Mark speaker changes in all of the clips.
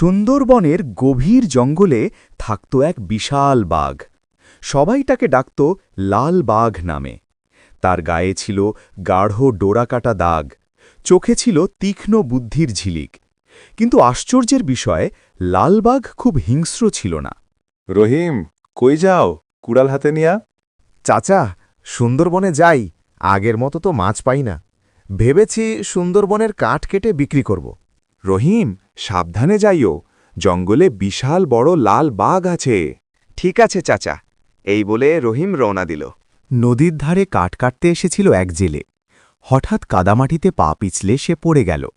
Speaker 1: সুন্দরবনের গভীর জঙ্গলে থাকত এক বিশাল বাঘ। সবাই তাকে ডাকত লাল বাঘ নামে। তার গায়ে ছিল গাঢ় ডোরাকাটা দাগ। চোখে ছিল তীক্ষ্ণ বুদ্ধির ঝিলিক। কিন্তু আশ্চর্যের বিষয়ে লালবাঘ খুব হিংস্র ছিল না।
Speaker 2: রহিম কই যাও? কুড়াল হাতে নিয়া।
Speaker 3: চাচা সুন্দরবনে যাই। আগের মতো তো মাছ পাই না। ভেবেছি সুন্দরবনের কাঠ কেটে বিক্রি করব।
Speaker 2: রহিম, সাবধানে যাইও, জঙ্গলে বিশাল বড় লাল বাঘ আছে।
Speaker 4: ঠিক আছে, চাচা। এই বলে রহিম রওনা দিল।
Speaker 1: নদীর ধারে কাঠ কাটতে এসেছিল এক জেলে। হঠাৎ কাদামাটিতে পা পিছলে সে পড়ে গেল।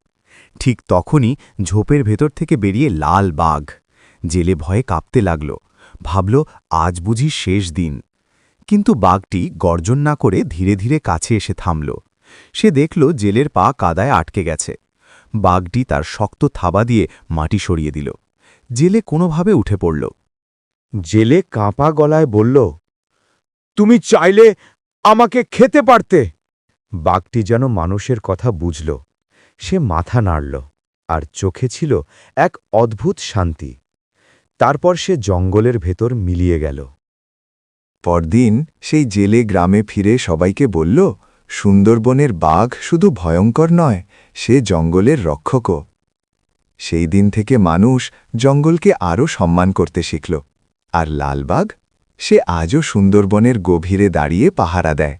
Speaker 1: ঠিক তখনই ঝোপের ভেতর থেকে বেরিয়ে লাল বাঘ। জেলে ভয়ে কাঁপতে লাগল। ভাবল, আজ বুঝি শেষ দিন। কিন্তু বাঘটি গর্জন না করে ধীরে ধীরে কাছে এসে থামল। সে দেখল জেলের পা কাদায় আটকে গেছে। বাঘটি তার শক্ত থাবা দিয়ে মাটি সরিয়ে দিল। জেলে কোনোভাবে উঠে পড়ল।
Speaker 3: জেলে কাঁপা গলায় বলল তুমি চাইলে আমাকে খেতে পারতে। বাঘটি যেন মানুষের কথা বুঝল। সে মাথা নাড়ল আর চোখে ছিল এক অদ্ভুত শান্তি। তারপর সে জঙ্গলের ভেতর মিলিয়ে গেল।
Speaker 2: পরদিন সেই জেলে গ্রামে ফিরে সবাইকে বলল সুন্দরবনের বাঘ শুধু ভয়ঙ্কর নয়, সে জঙ্গলের রক্ষকও। সেই দিন থেকে মানুষ জঙ্গলকে আরও সম্মান করতে শিখল। আর লালবাগ সে আজও সুন্দরবনের গভীরে দাঁড়িয়ে পাহারা দেয়।